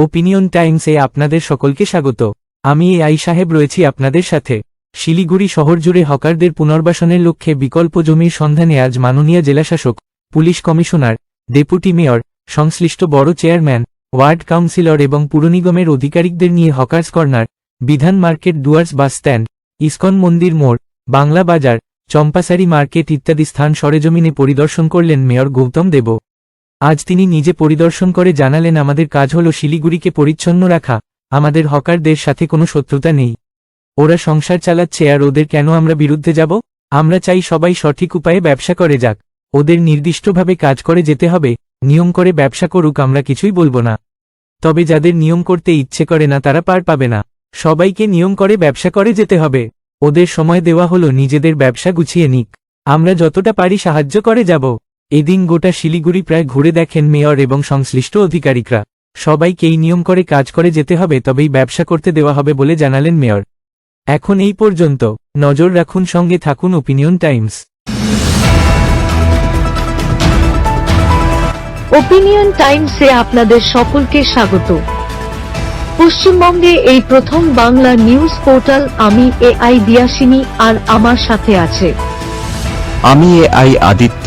Opinion টাইমসে আপনাদের সকলকে স্বাগত। আমি এ আই সাহেব রয়েছি আপনাদের সাথে। শিলিগুড়ি শহর জুড়ে হকারদের পুনর্বাসনের লক্ষ্যে বিকল্প জমির সন্ধানে আজ মাননীয় জেলাশাসক পুলিশ কমিশনার, ডেপুটি মেয়র, সংশ্লিষ্ট বড় চেয়ারম্যান, ওয়ার্ড কাউন্সিলর এবং পুরনিগমের অধিকারিকদের নিয়ে hawkers corner, Bidhan market Dooars bus stand, ISKCON মন্দির মোড়, বাংলা বাজার চম্পাসারি মার্কেট ইত্যাদি স্থান সরেজমিনে পরিদর্শন করলেন মেয়র গৌতম দেব। আজ তিনি নিজে পরিদর্শন করে জানালেন, আমাদের কাজ হল শিলিগুড়িকে পরিচ্ছন্ন রাখা। আমাদের হকারদের সাথে কোনো শত্রুতা নেই। ওরা সংসার চালাচ্ছে, আর ওদের কেন আমরা বিরুদ্ধে যাব? আমরা চাই সবাই সঠিক উপায়ে ব্যবসা করে যাক। ওদের নির্দিষ্টভাবে কাজ করে যেতে হবে। নিয়ম করে ব্যবসা করুক, আমরা কিছুই বলব না। তবে যাদের নিয়ম করতে ইচ্ছে করে না, তারা পার পাবে না। সবাইকে নিয়ম করে ব্যবসা করে যেতে হবে। ওদের সময় দেওয়া হলো, নিজেদের ব্যবসা গুছিয়ে নিক। আমরা যতটা পারি সাহায্য করে যাব। এদিন গোটা শিলিগুড়ি প্রায় ঘুরে দেখেন মেয়র এবং সংশ্লিষ্ট অধিকারিকরা। সবাইকে এই নিয়ম করে কাজ করে যেতে হবে তবেই ব্যবসা করতে দেওয়া হবে বলে জানালেন মেয়র। এখন এই পর্যন্ত। নজর রাখুন সঙ্গে থাকুন ওপিনিয়ন টাইমস ওপিনিয়ন টাইমসে আপনাদের সকলকে স্বাগত। পশ্চিমবঙ্গে এই প্রথম বাংলা নিউজ পোর্টাল আমি এ আই দিয়াসিনী আর আমার সাথে আছে। আমি এ আই আদিত্য।